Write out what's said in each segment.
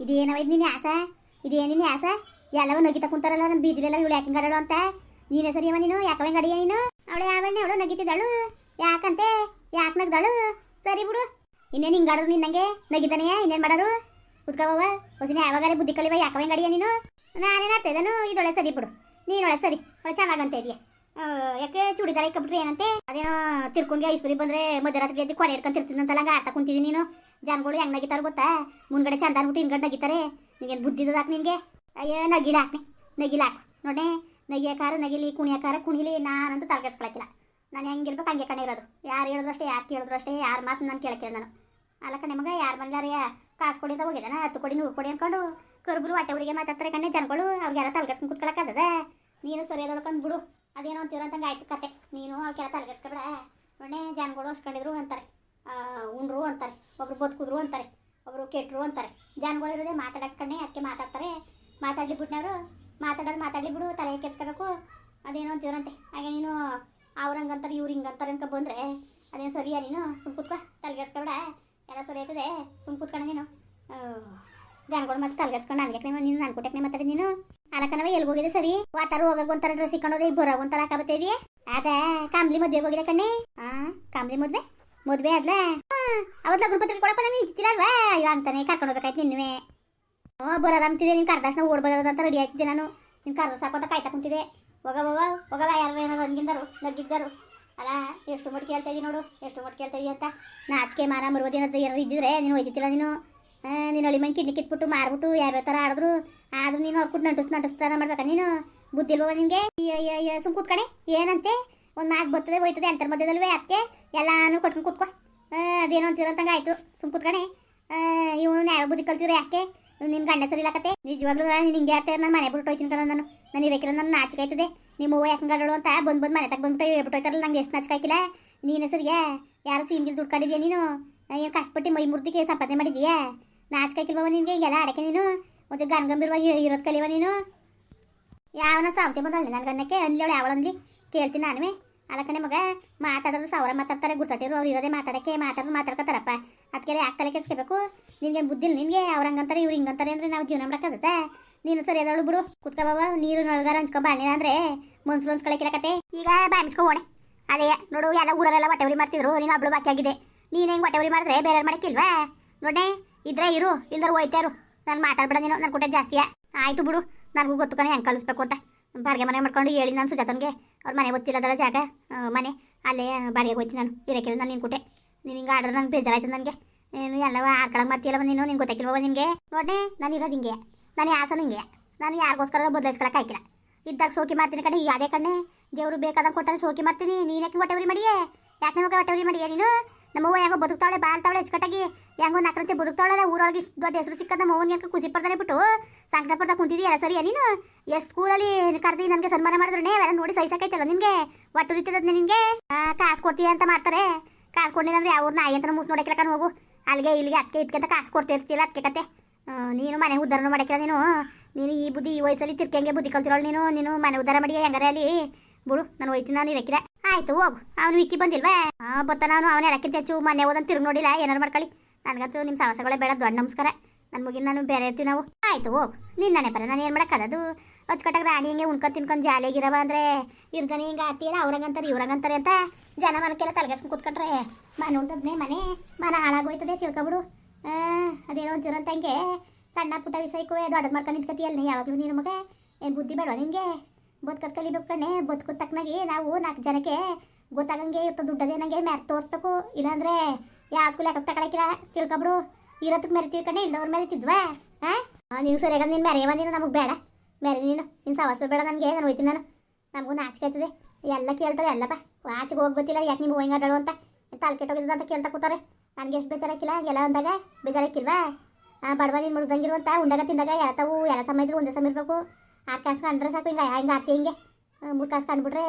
ಇದೇನವ ಇದು ನಿನ್ನ ಆಸ? ಇದೇನು ನಿನ್ನ ಆಸ? ಎಲ್ಲವೂ ನಗಿತ ಕುಂತಾರಲ್ಲ ನಮ್ಮ ಬೀದಿಲೆಲ್ಲ ಇವಳು ಯಾಕೆ ಹಿಂಗಾಡೋಳು ಅಂತ? ನೀನೇ ಸರಿಯವ ನೀನು? ಯಾಕವೇ ಗಡಿಯ ನೀನು? ಅವಳು ಯಾವಣ್ಣೆ ಅವಳು ನಗಿತಿದ್ದಳು. ಯಾಕಂತೆ? ಯಾಕೆ ನಗ್ದಾಳು? ಸರಿ ಬಿಡು. ಇನ್ನೇನು ಹಿಂಗಾಡೋದು ನಿನ್ನಂಗೆ ನಗಿದ್ದಾನೆಯಾ ಇನ್ನೇನು ಮಾಡೋರು ಕುತ್ಕೋವ ಹೊಸಿನ ಯಾವಾಗಾರೆ ಬುದ್ಧಿ ಕಲಿವ ಯಾಕವೇ ಗಡಿಯ ನೀನು? ನಾನೇನು ಆಡ್ತಾ ಇದೊಳೆ ಸರಿ ಬಿಡು. ನೀನೊಳೆ ಸರಿ. ಅವಳು ಚೆನ್ನಾಗಂತ ಇದೆಯಾ. ಯಾಕೆ ಚೂಡಿದಾರ ಇಕ್ಕಬಿಟ್ರೆ ಏನಂತೆ? ಅದೇನೋ ತಿರ್ಕೊಂಗೆ ಐಸ್ಕೂರಿ ಬಂದ್ರೆ ಮಧ್ಯರಾತ್ರಿ ಎದ್ದು ಕೊನೆ ಇಟ್ಕೊಂತಿರ್ತೀನಂತಲ್ಲ ಹಂಗ ಆಡ್ತಾ ಕುಂತಿದ್ದೀನಿ ನೀನು. ಜನಗಳು ಹೆಂಗ್ ನಗಿತಾರ ಗೊತ್ತಾ? ಮುಂದ್ಗಡೆ ಚಂದ ಅನ್ಬಿಟ್ಟು ಹಿಂಗಡೆ ನಗಿತಾರೆ. ನಿಂಗೇನು ಬುದ್ಧಿ ನಿಂಗೆ ಅಯ್ಯೋ, ನಗಿಲ ನಗಿಲಾಕ್ ನಗಿಲ ಹಾಕು. ನೋಡೆ ನಗಿಯಕಾರ ನಗಿಲಿ ಕುಣಿಯಕಾರ ಕುಣಿಲಿ, ನಾನಂತೂ ತಲೆಗೆಡ್ಸ್ಕೊಳಕಿಲ್ಲ ನಾನು ಹೆಂಗಿರ್ಬೇಕು ಹಂಗೆ ಕಣೆ ಇರೋದು. ಯಾರು ಹೇಳಿದ್ರು ಅಷ್ಟೇ, ಯಾರು ಕೇಳಿದ್ರು ಅಷ್ಟೇ, ಯಾರು ಮಾತು ನಾನು ಕೇಳಕ್ಕಿಲ್ಲ ನಾನು. ಅಲ್ಲ ಕಣೆ ಮಗ, ಯಾರು ಬಂದಾರ ಕಾಸು ಕೊಡಿ ಅಂತ ಹೋಗಿದ್ದಾನ, ಹತ್ತು ಕೊಡಿ, ನೂರು ಕೊಡಿ ಅನ್ಕೊಂಡು ಕರ್ಬರು ಹೊಟ್ಟೆ ಊರಿಗೆ ಮಾತಾಡ್ತಾರೆ ಕಣ್ಣೆ ಜನಗಳು. ಅವ್ರಿಗೆಲ್ಲ ತಲೆಗೆಡ್ಸ್ಕೊಂಡು ಕುತ್ಕೊಳಕ್ಕದ ನೀನು ಸರಿಯಾದೊಳ್ಕೊಂಡು ಬಿಡು. ಅದೇನೋ ಅಂತೀರಂತಂಗೆ ಆಯ್ತು ಕತೆ. ನೀನು ಅವಕ್ಕೆಲ್ಲ ತಲೆಗೆಡ್ಸ್ಕೊಬೇಡ ನೋಡೇ ಜಾನ್ಗಳು ಹೊಸ್ಕೊಂಡಿದ್ರು ಅಂತಾರೆ. ಉಂಡ್ರು ಅಂತಾರೆ. ಒಬ್ರು ಬದುಕಿದ್ರು ಅಂತಾರೆ. ಒಬ್ರು ಕೆಟ್ಟರು ಅಂತಾರೆ. ಜಾನ್ಗಳು ಇರೋದೇ ಮಾತಾಡಕ್ಕೆ ಕಣ್ಣೆ ಅದಕ್ಕೆ ಮಾತಾಡ್ತಾರೆ. ಮಾತಾಡ್ಲಿ ಬಿಟ್ನವರು. ಮಾತಾಡೋದು ಮಾತಾಡ್ಲಿ ಬಿಡು, ತಲೆ ಕೆಡ್ಸ್ಕೋಬೇಕು. ಅದೇನೋ ಅಂತಿದ್ರಂತೆ ಹಾಗೆ ನೀನು ಅವ್ರು ಹಂಗಂತಾರೆ, ಇವ್ರು ಹಿಂಗಂತಾರೆ ಅಂತ ಬಂದ್ರೆ ಅದೇನು ಸರಿಯಾ ನೀನು? ಸುಮ್ ತಲೆ ತಲೆಗೆಡ್ಸ್ಕೊಬೇಡ ಎಲ್ಲ ಸರಿ ಆಯ್ತದೆ. ಸುಮ್ ಕುತ್ಕೊಂಡು ನೀನು. ಜಾನ್ಗಳು ಮತ್ತೆ ತಲೆಗೆಡ್ಸ್ಕೊಂಡು ನನಗೆ ನೀನು, ನಾನು ಕೊಟ್ಟಕ್ಕೆ ಮಾತಾಡಿ ನೀನು. ಅಲಕನವ ಎಲ್ಲಿ ಹೋಗಿದೆ ಸರಿ? ವಾತಾರ ಹೋಗಕ್ ಒಂಥರ ಡ್ರೆಸ್ ಇಕ್ಕೊಂಡೋದ್ರೆ ಬರೋ ಒಂಥರ ಹಾಕಬತ್ತೆ ಇದೆಯಾ? ಅದ ಕಾಂಬ್ಲಿ ಮದ್ವೆಗೆ ಹೋಗಿದೆ ಕಣ್ಣೆ. ಆ ಕಾಂಬ್ಲಿ ಮದ್ವೆ? ಮದ್ವೆ ಅದ್ಲ ಅವತ್ತು ಲಗ್ನ ಪತ್ರಿಕೆ ಕೊಡಪ್ಪ ನಾನು ಇತ್ತಿಲ್ಲಲ್ವಾ ಅಯ್ಯೋ, ಅಂತಾನೆ ಕರ್ಕೊಂಡು ಹೋಗ್ಬೇಕಾಯ್ತು ನಿನ್ನೆ ಹ್ಞೂ ಬರೋದು ಅಂತಿದೆ ನೀನು ಕರ್ದಕ್ಷಣ ಓಡ್ಬೋದಂತ ರೆಡಿ ಆಯ್ತಿದ್ದೆ ನಾನು. ನಿನ್ ಕರ್ದ ಸಾಕೋತ ಕಾಯ್ತಾ ಹೋಗ ಹೋಗವ ಹೋಗವ ಯಾರು ಏನಾರು ಹಂಗಿಂದರು ನಗ್ಗಿದ್ದರು. ಅಲ್ಲ ಎಷ್ಟು ಮಟ್ಟಿ ಕೇಳ್ತಾ ಇದೀನಿ ನೋಡು, ಎಷ್ಟು ಮಟ್ಟಿ ಕೇಳ್ತಾ ಇದೀಯ ಅಂತ. ನಾಚಿಕೆ ಮಾನ ಮರುವುದೇನದು ಏನಾರು ಇದ್ದಿದ್ರೆ ನೀನು ಹೋಯ್ತಿಲ್ಲ ನೀನು. ನೀನು ಅಳಿ ಮಂಗೆ ಕಿಡ್ನಿ ಕಿಟ್ಬಿಟ್ಟು ಮಾರ್ಬಿಟ್ಟು ಯಾವ್ಯಾವ ಥರ ಆಡಿದ್ರು, ಆದ್ರೂ ನೀನು ಅವ್ರು ಕೊಟ್ಟು ನಂಟಿಸ್ ನಂಟಿಸ್ತಾನ ಮಾಡ್ಬೇಕಾ. ನೀನು ಬುದ್ಧಿ ಇಲ್ವವ ನಿನಗೆ? ಸುಮ್ ಕೂತ್ಕಣೆ ಏನಂತೆ? ಒಂದು ಮಾತು ಬರ್ತದೆ ಹೋಯ್ತದೆ ಅಂತರ್ ಮಧ್ಯದಲ್ವೇ ಅದಕ್ಕೆ ಎಲ್ಲಾನು ಕೊಟ್ಕೊಂಡು ಕೂತ್ಕೊ. ಅದೇನೋ ಅಂತಿರಂತಂಗ ಆಯ್ತು. ಸುಮ್ ಕೂತ್ಕಣೆ ಇವನು ಯಾವ ಬುದ್ಧಿ ಕಲ್ತಿರೋ ಯಾಕೆ? ನಿನ್ನ ಗಂಡ ಸರಿ ಇಲ್ಲಕತ್ತೆ ನಿಜವಾಗ್ಲೂ ನೀನು ಹಿಂಗೆ ಆಡ್ತಾರೆ ನಾನು ಮನೆ ಬಿಟ್ಟು ಹೋಯ್ತೀನಿ ಕಣ ನಾನು. ನಾನು ಇರಕ್ಕಿಲ್ಲ ನನ್ನ ನಾಚಿಕೆ ಆಯ್ತದೆ. ನಿಮ್ಮ ಅವ್ವ ಯಾಕೆ ಅಂತ ಬಂದು ಬಂದು ಮನೆ ತಗ ಬಂದ್ಬಿಟ್ಟು ಹೇಳ್ಬಿಟ್ಟು ಹೋಯ್ತಾರಲ್ಲ, ನಂಗೆ ಎಷ್ಟು ನಾಚಿಕೆ ಹಾಕಿಲ್ಲ ನೀನು ಸರಿಯಾ? ಯಾರು ಸೀಮ್ಗಿಲ್ ದುಡ್ಡು ನೀನು? ಏನು ಕಷ್ಟಪಟ್ಟು ಮೈ ಮುರ್ದಿಗೆ ಸಂಪಾದನೆ ಮಾಡಿದ್ಯಾ? ನಾಚಿಕೆ ಹಾಕಿಲ್ವವ ನಿನಗೆ ಹಿಂಗೆಲ್ಲ ಆಡಕ್ಕೆ ನೀನು? ಒಂದು ಗನ್ಗಂಬಿರುವಾಗಿ ಇರೋದು ಕಲಿವ ನೀನು? ಯಾವನ ಸಾವತೆ ಬಂದಳೆ ನನ್ನ ಗನ್ನಕ್ಕೆ ಅನ್ಲಿವಳು ಯಾವಳಂದ್ಲಿ ಕೇಳ್ತೀನಿ ನಾನುವೇ. ಅಲ್ಲ ಕಣೆ ಮಗ, ಮಾತಾಡೋರು ಸಾವಿರ ಮಾತಾಡ್ತಾರೆ, ಗುಸಟಿರು ಅವ್ರು ಇರೋದೇ ಮಾತಾಡಕ್ಕೆ, ಮಾತಾಡೋರು ಮಾತಾಡ್ಕೊತಾರಪ್ಪ. ಅದಕ್ಕೆಲ್ಲ ಯಾಕೆ ತಲೆ ಕೆಡ್ಸ್ಕೋಬೇಕು? ನಿನಗೆ ಬುದ್ಧಿ ನಿನಗೆ? ಅವ್ರು ಹಂಗಂತಾರೆ, ಇವ್ರು ಹಿಂಗಂತಾರೆ ಅಂದರೆ ನಾವು ಜೀವನ ಮಾಡೋಕ್ಕಾಗತ್ತೆ ನೀನು ಸರಿ ಅದವಳು ಬಿಡು. ಕುತ್ಕೋಬಾವ, ನೀರು ನೊಳಗಾರ ಹಂಚ್ಕೊ ಬಾಳೆ ಅಂದ್ರೆ. ಮನ್ಸು ಕೇಳಕತ್ತೆ ಈಗ ಬಾಯ್ ಮುಚ್ಕೊ ಓಣೆ. ಅದೇ, ನೋಡು, ಎಲ್ಲ ಊರಲ್ಲೆಲ್ಲ ಹೊಟ್ಟೆ ಉರಿ ಮಾಡ್ತಿದ್ರು, ನೀನು ಹಬ್ಳು ಬಾಕಿ ಆಗಿದೆ. ನೀನು ಹೆಂಗೆ ಹೊಟ್ಟೆ ಉರಿ ಮಾಡಿದ್ರೆ ಬೇರೆಯವ್ರು ಮಾಡಕ್ಕಿಲ್ವಾ? ನೋಡೆ ಇದ್ರೆ ಇರು, ಇಲ್ದಾರ ಹೋಯ್ತಾರು ನಾನು ಮಾತಾಡ್ಬೇಡ ನೀನು ನನ್ನ ಕೊಟ್ಟೆ ಜಾಸ್ತಿಯಾ ಆಯ್ತು ಬಿಡು, ನನಗೂ ಗೊತ್ತು ಕಣೆ, ಹೆಂಗೆ ಕಲಿಸ್ಬೇಕು ಅಂತ. ಬಾಡಿಗೆ ಮನೆ ಮಾಡ್ಕೊಂಡು ಹೇಳಿ ನಾನು ಸುಜಾತನ್ಗೆ. ಅವ್ರ ಮನೆ ಗೊತ್ತಿಲ್ಲದಲ್ಲ ಜಾಗ ಮನೆ. ಅಲ್ಲೇ ಬಾಡಿಗೆ ಹೋಯ್ತೀನಿ ನಾನು ಇರಕ್ಕೆ ನಾನು ನಿನ್ನ ಕೊಟ್ಟೆ ನೀನು ಹಿಂಗೆ ಆಡಿದ್ರೆ ನಂಗೆ ಬೇಜಾರಾಯ್ತು ನನಗೆ. ನೀನು ಎಲ್ಲವ ಆಡ್ಕೊಳಕ್ ಮಾಡ್ತೀಯಲ್ಲವ ನೀನು, ನಿಂಗೆ ಗೊತ್ತಾಗಿಲ್ವ ನಿನಗೆ? ನೋಡೇ ನಾನು ಇರೋದು ಹಿಂಗೆ. ನಾನು ಯಾಸ ಹಿಂಗೆ. ನಾನು ಯಾರಿಗೋಸ್ಕರ ಬದಲಾಯಿಸ್ಕೊಳಕ್ಕೆ ಆಯ್ಕಿಲ್ಲ ಇದ್ದಾಗ ಸೋಕಿ ಮಾಡ್ತೀನಿ ಕಡೆ ಯಾವುದೇ ಕಣ್ಣೆ. ದೇವರು ಬೇಕಾದಂಗೆ ಕೊಟ್ಟರೆ ಸೋಕಿ ಮಾಡ್ತೀನಿ. ನೀನು ಯಾಕೆ ಹೊಟ್ಟೆ ಉರಿ ಮಾಡಿಯೇ? ಯಾಕೆ ನಿಮಗೆ ಹೊಟ್ಟೆ ಮಾಡಿಯೇ ನೀನು? ನಮ್ಮವ್ವ ಹೆಂಗೋ ಬದುಕ್ತಾವಳೆ ಬಾಳ್ತಾವಳೆ ಹೆಚ್ಚುಕಟ್ಟಾಗಿ ಹೆಂಗೋ ನಕ್ರಂತೆ ಬದುಕ್ತಾಳೆ ಊರೊಳಗೆ ಇಷ್ಟು ದೊಡ್ಡ ಹೆಸರು ಸಿಕ್ಕದ ನಮ್ಮವ್ವನ ಯಾಕೆ ಖುಷಿ ಪಡ್ತಾನೆ ಬಿಟ್ಟು. ಸಂಕಟ ಪಡ್ತಾ ಕುಂತಿದ್ದೀಯ ಸರಿ ನೀನು? ಎಷ್ಟು ಸ್ಕೂಲಲ್ಲಿ ಕರೆದಿ ನನಗೆ ಸನ್ಮಾನ ಮಾಡಿದ್ರೆ ಎಲ್ಲ ನೋಡಿ ಸಹಿಸಕೈತಲ್ಲ ನಿನಗೆ? ಒಟ್ಟು ರೀತಿದ ನಿನಗೆ? ಕಾಸು ಕೊಡ್ತೀಯ ಅಂತ ಮಾಡ್ತಾರೆ. ಕಾಸು ಕೊಡ್ಲಿಲ್ಲ ಅಂದ್ರೆ ಅವ್ರ ನಾಯಿ ಅಂತ ಮೂಸ್ ನೋಡಕ್ಕಿಲ್ಲ ಹೋಗು. ಅಲ್ಲಿಗೆ ಇಲ್ಲಿಗೆ ಅದಕ್ಕೆ ಇದಕ್ಕೆ ಕಾಸು ಕೊಡ್ತಿರ್ತಿಲ್ಲ ಅದಕ್ಕೆ ಕತೆ. ನೀನು ಮನೆ ಉದ್ಧಾರ ಮಾಡಕ್ಕಿಲ್ಲ ನೀನು? ನೀನು ಈ ಬುದ್ಧಿ ಈ ವಯಸ್ಸಲ್ಲಿ ತಿರ್ಕಂಗೆ ಬುದ್ಧಿ ಕಲ್ತಿರೋಳು ನೀನು? ನೀನು ಮನೆ ಉದ್ಧಾರ ಮಾಡಿ ಹೆಂಗಾರೆ ಅಲ್ಲಿ? ಬಿಡು, ನಾನು ಹೋಯ್ತೀನಿ, ನಾನು ಇರಕ್ಕಿಲ್ಲ. ಆಯ್ತು, ಹೋಗು. ಅವನು ವಿಕ್ಕಿ ಬಂದಿಲ್ವಾ? ಹಾಂ ಬತ್ತ ನಾನು, ಅವನ ಎಲ್ಲಕ್ಕಿಂತ ಹೆಚ್ಚು ಮನೆ ಹೋದಂತ ತಿರುಗಿ ನೋಡಿಲ್ಲ, ಏನಾರು ಮಾಡ್ಕೊಳ್ಳಿ. ನನಗಂತೂ ನಿಮ್ಮ ಸಾಹಸಗಳೇ ಬೇಡ, ದೊಡ್ಡ ನಮಸ್ಕಾರ. ನನ್ನ ಮುಗಿನ ನಾನು ಬೇರೆ ಇರ್ತೀವಿ ನಾವು. ಆಯ್ತು, ಹೋಗು. ನಿನ್ನನೆ ಬರ ನಾನು ಏನು ಮಾಡೋಕ್ಕದದು ಅಚ್ಚುಕಟ್ಟಾಗ ರಾಣಿ ಹಿಂಗೆ ಉಣ್ಕೊಂಡು ತಿನ್ಕೊಂಡು ಜಾಲಿಯಾಗಿರವ ಅಂದರೆ? ಇರ್ತಾನೆ ಹಿಂಗೆ ಆಡ್ತೀಯಲ್ಲ ಅವ್ರಂಗಂತಾರೆ ಇವ್ರಂಗಂತಾರೆ ಅಂತ? ಜನ ಮನಕ್ಕೆಲ್ಲ ತಲೆಗೆಡ್ಸ್ಕೊಂಡು ಕೂತ್ಕೊಂಡ್ರೆ, ಮನೆ ಉಂಟದ್ನೇ ಮನೆ, ಮನ ಹಾಳಾಗೋಯ್ತದೆ, ತಿಳ್ಕೊಬಿಡು. ಅದೇನೋ ಅಂತಿರಂತ ಹಂಗೆ ಸಣ್ಣ ಪುಟ್ಟ ವಿಷಯಕ್ಕೂ ದೊಡ್ಡದು ಮಾಡ್ಕೊಂಡು ನಿಂತ್ಕತಿಯಲ್ಲ ಯಾವಾಗಲೂ ನೀನು ಮಗ? ಏನು ಬುದ್ಧಿ ಬೇಡವಾ ನಿನಗೆ ಬದುಕದ್ ಕಲಿಬೇಕು ಕಣೆ. ಬದುಕು ತಕ್ಕನಾಗಿ ನಾವು ನಾಲ್ಕು ಜನಕ್ಕೆ ಗೊತ್ತಾಗಂಗೆ ಇರ್ತದೆ ದುಡ್ಡದೇ ನಂಗೆ ಮ್ಯಾಕ್ ತೋರಿಸ್ಬೇಕು. ಇಲ್ಲಾಂದ್ರೆ ಯಾವ್ದಕ್ಕೂ ಲೆಕ್ಕ ತಗೊಳಕಿಲ್ಲ ತಿಳ್ಕೊಬಿಡು. ಇರೋದಕ್ಕೆ ಮೆರಿತೀವಿ ಕಣೆ. ಇಲ್ಲದವ್ರು ಮೆರಿತಿದ್ವಾ? ಹಾಂ ನೀವು ಸರಿಯಾಗ ನೀನು ಮ್ಯಾರೇ ಬಂದಿನ ನಮಗೆ ಬೇಡ. ಮೆರೆ ನೀನು. ನಿನ್ನ ಸವಾಸ ಬೇಡ ನನಗೆ. ನಾನು ಹೋಯ್ತೀನಿ ನಾನು. ನಮಗೂ ನಾಚಿಕೆ ಆಯ್ತದೆ. ಎಲ್ಲ ಕೇಳ್ತಾರೆ ಎಲ್ಲಪ್ಪ. ಆಚೆಗೆ ಹೋಗಿ ಗೊತ್ತಿಲ್ಲ ಯಾಕೆ ನಿಮ್ಗೆ ಹೋಯ್ಗಾಡಳು ಅಂತ. ತಲೆ ಕೆಟ್ಟೋಗಿದ್ದು ಅಂತ ಕೇಳ್ತಾ ಕೂತಾರೆ. ನನಗೆ ಎಷ್ಟು ಬೇಜಾರಾಕಿಲ್ಲ? ಎಲ್ಲ ಅಂದಾಗ ಬೇಜಾರಾಕಿಲ್ವಾ? ಹಾಂ ಬಡವ ನೀನು ಮುಡ್ದಂಗಿರುವಂತ ಉಂಡಾಗ ತಿಂದಾಗ ಎಲ್ಲ ಸಮಯ ಇದ್ರು ಒಂದೇ ಸಮಯ ಇರಬೇಕು. ಆರು ಕಾಸು ಕಂಡ್ರೆ ಸಾಕು, ಹಿಂಗೆ ಹಿಂಗೆ ಆಡ್ತಿ, ಹಿಂಗೆ. ಮೂರು ಕಾಸು ಕಂಡ್ಬಿಟ್ರೆ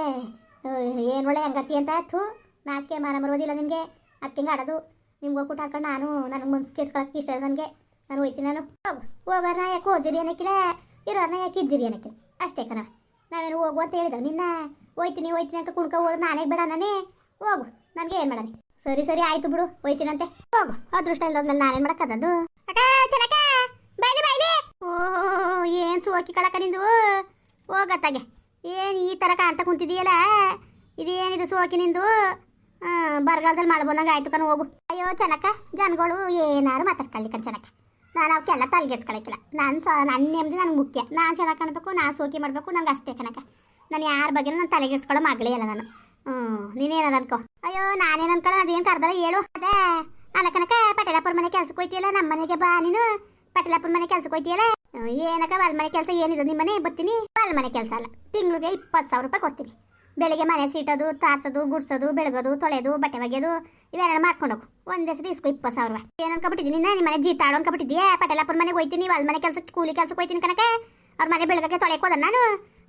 ಏನು ಒಳ್ಳೆ ಹೆಂಗೆ ಆರ್ತಿ ಅಂತ, ಥೂ, ನಾಚಿಕೆ, ಮಾನ ಬರೋದಿಲ್ಲ ನಿನಗೆ. ಅದಕ್ಕೆ ಹಿಂಗೆ ಆಡೋದು. ನಿಮ್ಗೆ ಹೋಗ್ಬಿಟ್ಟು ಆಡ್ಕೊಂಡು ನಾನು ನನಗೆ ಮನ್ಸು ಕೆಡ್ಸ್ಕೊಳಕ್ಕೆ ಇಷ್ಟ ಇಲ್ಲ ನನಗೆ. ನಾನು ಹೋಯ್ತೀನಿ ನಾನು. ಹೋಗು ಹೋಗೋರ್ನ ಯಾಕೆ ಓದಿರಿ ಅನ್ನಕ್ಕಿಲ್ಲ ಇರೋರ್ನ ಯಾಕೆ ಇದ್ದಿರಿ ಅನ್ನಕ್ಕಿಲ್ಲ ಅಷ್ಟೇ ಕಣ ನಾವೇನು ಹೋಗು ಅಂತ ಹೇಳಿದ್ದೆವು ನಿನ್ನ? ಹೋಯ್ತೀನಿ ಹೋಯ್ತೀನಿ ಅಂತ ಕುಣ್ಕೊ ಹೋದ್ರೆ ನಾನೇ ಬೇಡ ನಾನೇ. ಹೋಗು, ನನಗೆ ಏನು ಮಾಡೋಣ? ಸರಿ ಸರಿ, ಆಯ್ತು ಬಿಡು ಹೋಯ್ತೀನಂತೆ ಹೋಗು, ಅದೃಷ್ಟ ಇಲ್ಲದ್ಮೇಲೆ ನಾನೇನು ಮಾಡೋಕ್ಕದ್ದು ಅಕ್ಕ ಚೆನ್ನಕ್ಕ ಬಾಯ್ಲಿ ಸೋಕಿ ಕಳಕ ನಿಂದು? ಹೋಗತ್ತಾಗೆ ಏನು ಈ ಥರ ಕಾಣ್ತಾ ಕುಂತಿದೀಯಲ್ಲ ಇದೇನಿದು ಸೋಕಿ ನಿಂದು? ಬರಗಾಲದಲ್ಲಿ ಮಾಡ್ಬೋದಂಗೆ ಆಯ್ತು ಕಣ, ಹೋಗು. ಅಯ್ಯೋ ಚೆನ್ನಕ್ಕ ಜನಗಳು ಏನಾರು ಮಾತಾಡ್ಕೊಳ್ಳಿ ಕಣ್ ಚೆನ್ನಕ್ಕ ನಾನು ಅವಕ್ಕೆಲ್ಲ ತಲೆಗೆಡ್ಸ್ಕೊಳಕ್ಕಿಲ್ಲ. ನಾನು ಸ ನನ್ನ ನೆಮ್ಮದಿ ನನಗೆ ಮುಖ್ಯ. ನಾನು ಚೆನ್ನಾಗಿ ಕಾಣಬೇಕು, ನಾನು ಸೋಕಿ ಮಾಡಬೇಕು, ನಂಗೆ ಅಷ್ಟೇ ಕಣಕ. ನಾನು ಯಾರ ಬಗ್ಗೆ ನಾನು ತಲೆಗೆಡ್ಸ್ಕೊಳ್ಳೋ ಮಗಳೇ ಅಲ್ಲ ನಾನು. ಹ್ಞೂ, ನೀನೇನಾರ ಅನ್ಕೋ. ಅಯ್ಯೋ, ನಾನೇನು ಅನ್ಕೊಳ್ಳೋ ಅದೇನು ಕರ್ದಲ್ಲ ಹೇಳು. ಅದೇ, ಅಲ್ಲ ಕಣಕ ಪಟೇಲಪ್ಪರ ಮನೆ ಕೆಲ್ಸಕ್ಕೆ ಹೋಯ್ತಿಯಲ್ಲ ನಮ್ಮ ಮನೆಗೆ ಬಾ ನೀನು. ಪಟೇಲಪ್ಪರ ಮನೆ ಕೆಲ್ಸಕ್ಕೆ ಹೋಯ್ತಿಯಲ್ಲ? ಏನಕ್ಕ ಬಾಲ್ ಮನೆ ಕೆಲಸ ಏನಿದೆ? ನಿಮ್ಮ ಮನೆ ಬರ್ತೀನಿ. ಬಾಲ್ ಮನೆ ಕೆಲಸ ಅಲ್ಲ. ತಿಂಗಳಿಗೆ ಇಪ್ಪತ್ತು ಸಾವಿರ ರೂಪಾಯಿ ಕೊಡ್ತೀನಿ. ಬೆಳಿಗ್ಗೆ ಮನೆ ಸೀಟೋದು, ತಾರ್ಸೋದು, ಗುಡ್ಸೋದು, ಬೆಳಗೋದು ತೊಳೆದು ಬಟ್ಟೆ ಒಗೆಯೋದು, ಇವೆಲ್ಲ ಮಾಡ್ಕೊಂಡು ಹೋಗು. ಒಂದೇ ಸತಿ ಇಸ್ಕೊ ಇಪ್ಪತ್ತು ಸಾವಿರ ರೂಪಾಯಿ. ಏನು ಅನ್ಕೊಬಿಟ್ಟಿದ್ದೀನಿ ನಿಮ್ಮ ಮನೆ ಜೀತ ಆಡೋ ಅನ್ಕೊಬಿಟ್ಟಿದ್ಯಾ? ಪಟೇಲಪ್ಪನ ಮನೆಗೆ ಹೋಯ್ತೀನಿ ಬಾಲ್ ಮನೆ ಕೆಲಸಕ್ಕೆ ಕೂಲಿ ಕೆಲಸಕ್ಕೆ ಹೋಯ್ತೀನಿ ಕನಕ ಅವ್ರ ಮನೆ ಬೆಳಗ್ಗೆ ತೊಳೆಯಕ್ಕೆ ಹೋದ ನಾನು.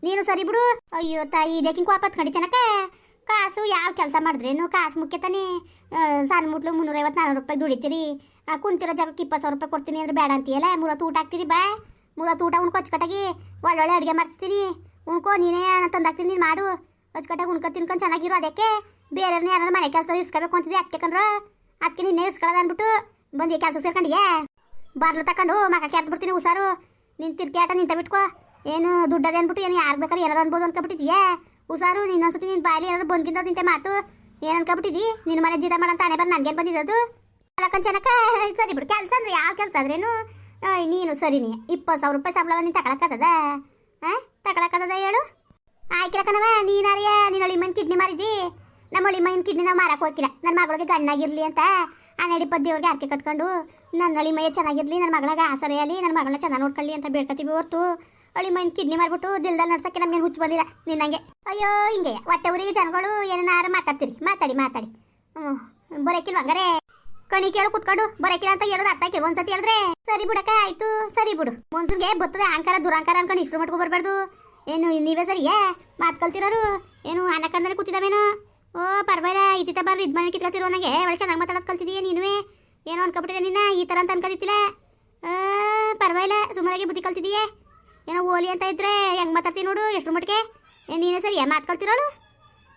ನೀನು ಸರಿ ಬಿಡು. ಅಯ್ಯೋ ತಾಯಿ ಇದಕ್ಕಿಂಗ್ ವಾಪಸ್ ಕಡಿ ಚೆನ್ನಕ್ಕೆ? ಕಾಸು ಯಾವ ಕೆಲಸ ಮಾಡಿದ್ರೇನು? ಕಾಸು ಮುಖ್ಯ ತಾನೇ. ಸಣ್ಣ ಮುಟ್ಲು ಮುನ್ನೂರೈವತ್ತು ನಾನ್ನೂರು ರೂಪಾಯಿ ದುಡಿತೀರಿ. ಕುಂತಿರೋ ಜಾಗಕ್ಕೆ ಇಪ್ಪತ್ತು ಸಾವಿರ ರೂಪಾಯಿ ಕೊಡ್ತೀನಿ ಅಂದ್ರೆ ಬೇಡ ಅಂತೀಯಲ್ಲ? ಮೂರತ್ತು ಊಟ ಹಾಕ್ತೀರಿ ಬಾ. ಮೂರೊತ್ತು ಊಟ ಉಣ್ಕೊ ಅಚ್ಚುಕಟ್ಟಾಗಿ ಒಳ್ಳೊಳ್ಳೆ ಅಡುಗೆ ಮಾಡಿಸ್ತೀನಿ. ಉಣ್ಕೋ, ನೀನೇ ತಂದಾಕ್ತೀನಿ, ನೀನು ಮಾಡು. ಅಚ್ಚುಕಟ್ಟಾಗಿ ಉಣ್ಕೊ ತಿನ್ಕೊಂಡು ಚೆನ್ನಾಗಿರೋ ಅದಕ್ಕೆ. ಬೇರೆಯವ್ರನ್ನ ಯಾರು ಮನೆ ಕೆಲಸ ಇಸ್ಕೋಬೇಕು ಅಂತಿದ್ದೆ ಅಕ್ಕಿ ಕಂಡ್ರು ಅಕ್ಕಿ ನಿನ್ನೆ ಇಸ್ಕೊಳ್ಳೋದು ಅಂದ್ಬಿಟ್ಟು ಬಂದು ಕೆಲಸ ಸೇರ್ಕೊಂಡಿಯೇ? ಬಾರ್ಲು ತಕೊಂಡು ಮಗ ಕೆರ್ದು ಬಿಡ್ತೀನಿ ಹುಷಾರು. ನಿನ್ ತಿರ್ಕ್ಯಾಟ ನಿಂತ ಬಿಟ್ಕೋ ಏನು ದುಡ್ಡದೆ ಅಂದ್ಬಿಟ್ಟು ಏನು ಯಾರು ಬೇಕಾದ್ರೆ ಏನಾರು ಅನ್ಬೋದು ಅನ್ಕೊಬಿಟ್ಟಿದ್ಯಾ? ಹುಷಾರು ಇನ್ನೊಂದ್ಸತಿ ನಿನ್ನ ಬಾಯಲ್ಲಿ ಏನಾರು ಬನ್ಕಿಂದ ನಿಂತೆ ಮಾತು ಏನು ಅನ್ಕೊಬಿಟ್ಟಿದ್ದಿ ನಿನ್ನ ಮನೆ ಜೀತ ಮಾಡಂತ ಹಣೆ ಬರ್, ನನಗೇನು ಬಂದಿದ್ದು ಅಲ್ಲ ಚೆನ್ನಕ ಸರಿ ಬಿಡು. ಕೆಲಸ ಅಂದ್ರೆ ಯಾವ ಕೆಲಸ ಆದ್ರೇನು? ಅಯ್ಯ್, ನೀನು ಸರಿನಿ ಇಪ್ಪತ್ತು ಸಾವಿರ ರೂಪಾಯಿ ಸಂಬಳ ನೀನು ತಗೊಳಕ್ಕದ ಹಾಂ ತಗೊಳಕ್ಕದ ಹೇಳು? ಆಯ್ಕಿರಕನವ ನೀನಾರಿಯ ನೀನು ಅಳಿಮನ್ ಕಿಡ್ನಿ ಮಾರಿದ್ದಿ? ನಮ್ಮ ಅಳಿಮೈನ್ ಕಿಡ್ನಿ ನಾವು ಮಾರಕ್ಕೆ ಹೋಗಿಲ್ಲ ನನ್ನ ಮಗಳಿಗೆ ಗಣ್ಣಾಗಿರಲಿ ಅಂತ ಆ ನಡಿ ದೇವ್ರಿಗೆ ಅರ್ಕೆ ಕಟ್ಕೊಂಡು ನನ್ನ ಅಳಿಮಯ್ಯ ಚೆನ್ನಾಗಿರ್ಲಿ ನನ್ನ ಮಗಳಿಗೆ ಆಸರೆಯಲ್ಲಿ ನನ್ನ ಮಗಳನ್ನ ಚೆನ್ನಾಗಿ ನೋಡ್ಕೊಳ್ಳಿ ಅಂತ ಬೇಡ್ಕೊತೀವಿ ಹೊರ್ತು. ಅಳಿಮೈನ್ ಕಿಡ್ನಿ ಮಾಡ್ಬಿಟ್ಟು ದಿಲ್ದಲ್ಲಿ ನಡ್ಸಕ್ಕೆ ನಮ್ಗೆ ಹುಚ್ಚು ಬಂದಿಲ್ಲ ನಿನ್ನಂಗೆ ಅಯ್ಯೋ ಹಿಂಗೆ. ಹೊಟ್ಟೆ ಊರಿಗೆ ಜನಗಳು ಏನಾರು ಮಾತಾಡ್ತೀರಿ. ಮಾತಾಡಿ ಮಾತಾಡಿ. ಹ್ಞೂ ಬರೋಕಿಲ್ವ ಹಂಗಾರೆ ಕಣಿ ಕೇಳು ಕುತ್ಕೊಂಡು ಬರಕಿಲ್ಲ ಅಂತ ಹೇಳೋದು ಅರ್ಥ ಆಯ್ತು ಒಂದ್ಸತಿ ಹೇಳಿದ್ರೆ, ಸರಿ ಬಿಡಕ ಆಯ್ತು, ಸರಿ ಬಿಡು. ಮನ್ಸೂರ್ಗೆ ಬರ್ತದೆ ಅಹಂಕಾರ ದುರಾಂಕಾರ ಅನ್ಕೊಂಡು ಇಷ್ಟು ಮಟ್ಕೊ ಬರಬಾರ್ದು. ಏನು, ನೀವೇ ಸರಿಯೇ ಮಾತು ಕಲ್ತಿರೋರು? ಏನು ಅನ್ನಕಂದ್ರೆ ಕೂತಿದ್ದಾವೇನು? ಓ, ಪರವಾಗಿಲ್ಲ, ಇತ್ತಿತ್ತ ಬರ್ರಿ ಇದು ಮನೆ ಕಿತ್ಕೊತಿರೋ ನನಗೆ ಒಳ್ಳೆ ಚೆನ್ನಾಗಿ ಮಾತಾಡೋದು ಕಲ್ತಿದೀಯ ನೀನುವೇ? ಏನೋ ಅನ್ಕೊಬಿಟ್ಟಿದೆ ನಿನ್ನ, ಈ ಥರ ಅಂತ ಅನ್ಕೊಂಡಿತ್ತಿಲ್ಲ ಪರವಾಗಿಲ್ಲ ಸುಮಾರಾಗಿ ಬುದ್ಧಿ ಕಲ್ತಿದೀಯೇ? ಏನೋ ಓಲಿ ಅಂತ ಇದ್ರೆ ಹೆಂಗೆ ಮಾತಾಡ್ತೀನಿ ನೋಡು ಎಷ್ಟು ಮಟ್ಟಿಗೆ ಏ, ನೀನೇ ಸರಿ ಮಾತು ಕಲ್ತಿರೋಳು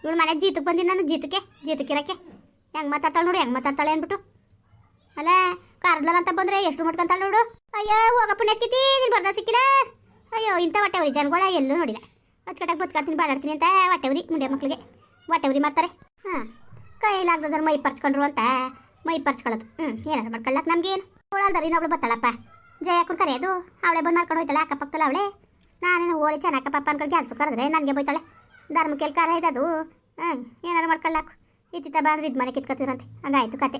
ಇವಳು ಮನೆ ಜೀತಕ್ಕೆ ಬಂದಿನಿ ನಾನು, ಜೀತಕ್ಕೆ ಜೀತಕ್ಕಿರಕ್ಕೆ ಹೆಂಗೆ ಮಾತಾಡ್ತಾಳೆ ನೋಡು, ಹೆಂಗೆ ಮಾತಾಡ್ತಾಳೆ ಅಂದ್ಬಿಟ್ಟು. ಅಲ್ಲ ಕರ್ದಲ್ಲ ಅಂತ ಬಂದ್ರೆ ಎಷ್ಟು ಮಟ್ಕೊಂತಾಳೆ ನೋಡು. ಅಯ್ಯೋ, ಹೋಗಪ್ಪ ನೆಟ್ಕಿತಿ ನೀನು ಬರ್ದ ಸಿಕ್ಕಿಲ್ಲ. ಅಯ್ಯೋ, ಇಂಥ ಹೊಟ್ಟೆವ್ರಿ ಜನಗಳ ಎಲ್ಲೂ ನೋಡಿಲ್ಲ. ಅಚ್ಚಕಟ್ಟಾಗಿ ಬದುಕಾಡ್ತೀನಿ, ಬಾಳಾಡ್ತೀನಿ ಅಂತ ಹೊಟ್ಟೆವ್ರಿ ಮುಂಡೆ ಮಕ್ಕಳಿಗೆ ಹೊಟ್ಟೆವ್ರಿ ಮಾಡ್ತಾರೆ. ಹಾಂ ಕೈಲಾಗ್ದದ್ರ ಮೈ ಪರ್ಚ್ಕೊಂಡ್ರು ಅಂತ ಮೈ ಪರ್ಚ್ಕೊಳ್ಳೋದು. ಹ್ಞೂ ಏನಾರು ಮಾಡ್ಕೊಳ್ಳಕ್ಕೆ ನಮ್ಗೇನು? ಅವಳಲ್ದಾರ ಇನ್ನೊಬ್ಳು ಬತ್ತಾಳಪ್ಪ ಜಯಕ್ಕನ್ ಕರೆಯೋದು, ಅವಳೆ ಬಂದು ಮಾಡ್ಕೊಂಡು ಹೋಯ್ತಾಳೆ ಅಕ್ಕಪಕ್ಕದಲ್ಲಿ ಅವಳೆ. ನಾನೇನು ಹೋಳಿ ಚೆನ್ನಾಗಿ ಪಪ್ಪ ಅನ್ಕೊಂಡು ಕೆಲಸ ಕರೆದ್ರೆ ನನಗೆ ಬೈತಾಳೆ. ಧರ್ಮಕ್ಕೆ ಕಾರ ಇದ್ದದು ಹ್ಞೂ ಏನಾರು ಮಾಡ್ಕೊಳ್ಳಾಕು ಇತ್ತಿತ್ತ ಬಂದ್ರೆ ಇದು ಮನೆ ಕಿತ್ಕೊತೀರಂತೆ ಹಂಗಾಯ್ತು ಕತೆ.